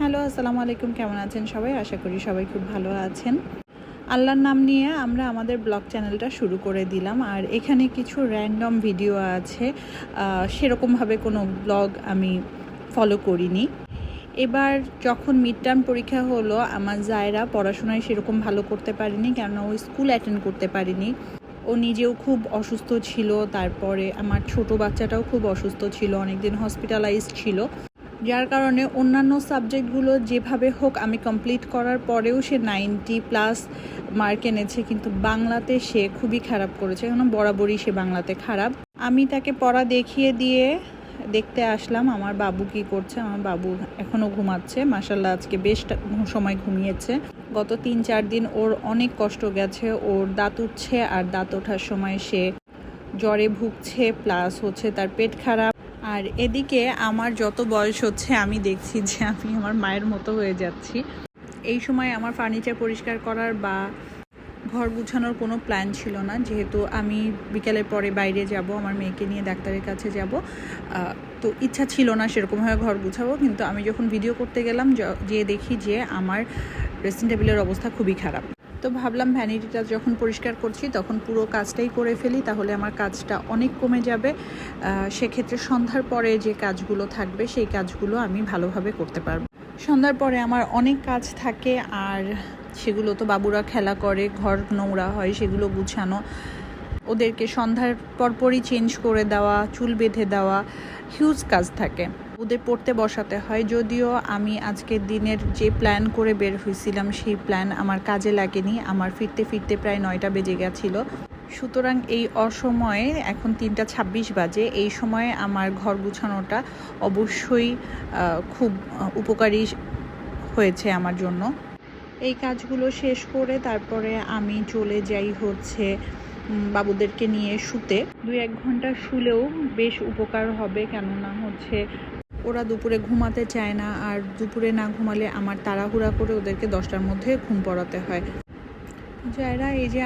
Hello, আসসালামু আলাইকুম, কেমন আছেন সবাই? আশা করি সবাই খুব ভালো আছেন। আল্লাহর নাম নিয়ে আমরা আমাদের ব্লগ চ্যানেলটা শুরু করে দিলাম। আর এখানে কিছু র্যান্ডম ভিডিও আছে। সেরকমভাবে কোনো ব্লগ আমি ফলো করিনি। এবার যখন মিড টার্ম পরীক্ষা হলো, আমার জায়রা পড়াশোনায় সেরকম ভালো করতে পারিনি কেননা ও স্কুল অ্যাটেন্ড করতে পারিনি। ও নিজেও খুব অসুস্থ ছিল, তারপরে আমার ছোট বাচ্চাটাও খুব অসুস্থ ছিল, অনেকদিন হসপিটালাইজড ছিল। যার কারণে অন্যান্য সাবজেক্টগুলো যেভাবে হোক আমি কমপ্লিট করার পরেও সে নাইনটি প্লাস মার্ক এনেছে, কিন্তু বাংলাতে সে খুবই খারাপ করেছে কেন বরাবরই সে বাংলাতে খারাপ। আমি তাকে পড়া দেখিয়ে দিয়ে দেখতে আসলাম, আমার বাবু কি করছে, আমার বাবু এখনও ঘুমাচ্ছে মাসাল্লাহ আজকে বেশ সময় ঘুমিয়েছে। গত তিন চার দিন ওর অনেক কষ্ট গেছে, ওর দাঁত উঠছে আর দাঁত ওঠার সময় সে জ্বরে ভুগছে প্লাস হচ্ছে তার পেট খারাপ। আর এদিকে আমার যত বয়স হচ্ছে, আমি দেখছি যে আমি আমার মায়ের মতো হয়ে যাচ্ছি। এই সময় আমার ফার্নিচার পরিষ্কার করার বা ঘর গুছানোর কোনো প্ল্যান ছিল না। যেহেতু আমি বিকেলের পরে বাইরে যাব, আমার মেয়েকে নিয়ে ডাক্তারের কাছে যাব তো ইচ্ছা ছিল না সেরকমভাবে ঘর গুছাবো। কিন্তু আমি যখন ভিডিও করতে গেলাম, য- দেখি যে আমার ড্রেসিং টেবিলের অবস্থা খুবই খারাপ। তো ভাবলাম ভ্যানিটিটা যখন পরিষ্কার করছি, তখন পুরো কাজটাই করে ফেলি, তাহলে আমার কাজটা অনেক কমে যাবে। সেক্ষেত্রে সন্ধ্যার পরে যে কাজগুলো থাকবে, সেই কাজগুলো আমি ভালোভাবে করতে পারব। সন্ধ্যার পরে আমার অনেক কাজ থাকে, আর সেগুলো তো বাবুরা খেলা করে, ঘর নোংরা হয়, সেগুলো গুছানো। ওদেরকে সন্ধ্যার পরপরই চেঞ্জ করে দেওয়া, চুল বেঁধে দেওয়া হিউজ কাজ থাকে। ওদের পড়তে বসাতে হয়। যদিও আমি আজকের দিনের যে প্ল্যান করে বের হয়েছিলাম সেই প্ল্যান আমার কাজে লাগেনি। আমার ফিরতে ফিরতে প্রায় নয়টা বেজে গেছিল। সুতরাং এই অসময়ে এখন তিনটা ছাব্বিশ বাজে। এই সময়ে আমার ঘর গুছানোটা অবশ্যই খুব উপকারী হয়েছে আমার জন্য। এই কাজগুলো শেষ করে তারপরে আমি চলে যাই হচ্ছে বাবুদেরকে নিয়ে শুতে। দুই এক ঘণ্টা শুলেও বেশ উপকার হবে। কেননা হচ্ছে ওরা দুপুরে ঘুমাতে চায় না আর দুপুরে না ঘুমালে আমার তাড়াহুড়া করে ওদেরকে দশটার মধ্যে ঘুম পড়াতে হয়। যারা এই যে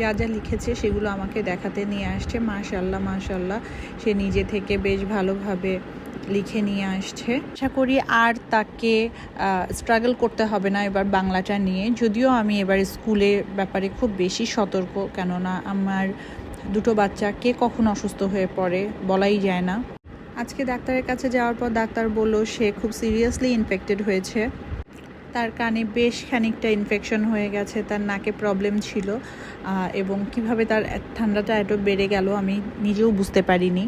যা যা লিখেছে সেগুলো আমাকে দেখাতে নিয়ে আসছে। মাশাল্লাহ মাশাল্লাহ, সে নিজে থেকে বেশ ভালোভাবে লিখে নিয়ে আসছে। আশা করি আর তাকে স্ট্রাগল করতে হবে না এবার বাংলাটা নিয়ে। যদিও আমি এবার স্কুলের ব্যাপারে খুব বেশি সতর্ক, কেননা আমার দুটো বাচ্চা, কে কখন অসুস্থ হয়ে পড়ে বলাই যায় না। আজকে ডাক্তারের কাছে যাওয়ার পর ডাক্তার বলল, সে খুব সিরিয়াসলি ইনফেক্টেড হয়েছে। তার কানে বেশ খানিকটা ইনফেকশন হয়ে গেছে, তার নাকে প্রবলেম ছিল এবং কীভাবে তার ঠান্ডাটা এত বেড়ে গেল আমি নিজেও বুঝতে পারিনি।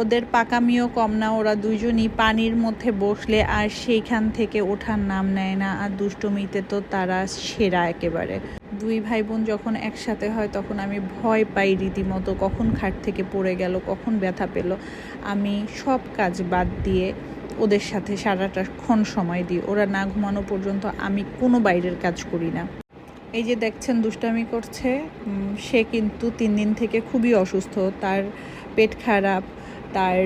ওদের পাকামিও কম না, ওরা দুজনই পানির মধ্যে বসলে আর সেইখান থেকে ওঠার নাম নেয় না, আর দুষ্টমিতে তো তারা সেরা একেবারে। দুই ভাই বোন যখন একসাথে হয়, তখন আমি ভয় পাই রীতিমতো কখন খাট থেকে পড়ে গেল, কখন ব্যথা পেল। আমি সব কাজ বাদ দিয়ে ওদের সাথে সারাটা ক্ষণ সময় দিই। ওরা না ঘুমানো পর্যন্ত আমি কোনো বাইরের কাজ করি না। এই যে দেখছেন দুষ্টামি করছে সে কিন্তু তিন দিন থেকে খুবই অসুস্থ। তার পেট খারাপ, তার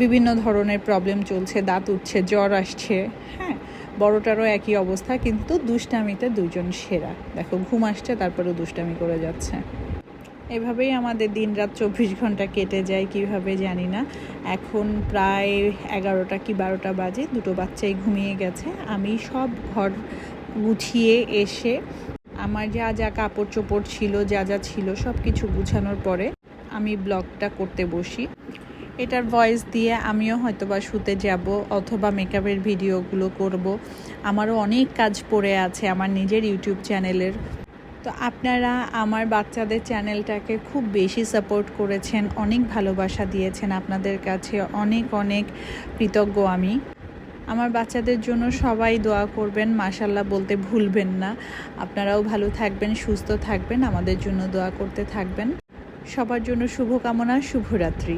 বিভিন্ন ধরনের প্রবলেম চলছে, দাঁত উঠছে, জ্বর আসছে হ্যাঁ? বড়টারও একই অবস্থা, কিন্তু দুষ্টামিতে দুজন সেরা। দেখো, ঘুম আসছে, তারপরেও দুষ্টামি করে যাচ্ছে। এভাবেই আমাদের দিন রাত চব্বিশ ঘণ্টা কেটে যায়, কীভাবে জানি না। এখন প্রায় এগারোটা কি বারোটা বাজে, দুটো বাচ্চাই ঘুমিয়ে গেছে। আমি সব ঘর গুছিয়ে এসে আমার যা যা কাপড় চোপড় ছিল, যা যা ছিল সব কিছু গুছানোর পরে আমি ব্লগটা করতে বসি। এটার ভয়েস দিয়ে আমিও হয়তোবা শুতে যাব অথবা মেকআপের ভিডিওগুলো করব। আমারও অনেক কাজ পড়ে আছে আমার নিজের ইউটিউব চ্যানেলের তো আপনারা আমার বাচ্চাদের চ্যানেলটাকে খুব বেশি সাপোর্ট করেছেন, অনেক ভালোবাসা দিয়েছেন আপনাদের কাছে, অনেক অনেক কৃতজ্ঞ আমি। আমার বাচ্চাদের জন্য সবাই দোয়া করবেন মাশাল্লাহ বলতে ভুলবেন না। আপনারাও ভালো থাকবেন, সুস্থ থাকবেন, আমাদের জন্য দোয়া করতে থাকবেন। সবার জন্য শুভকামনা, শুভরাত্রি।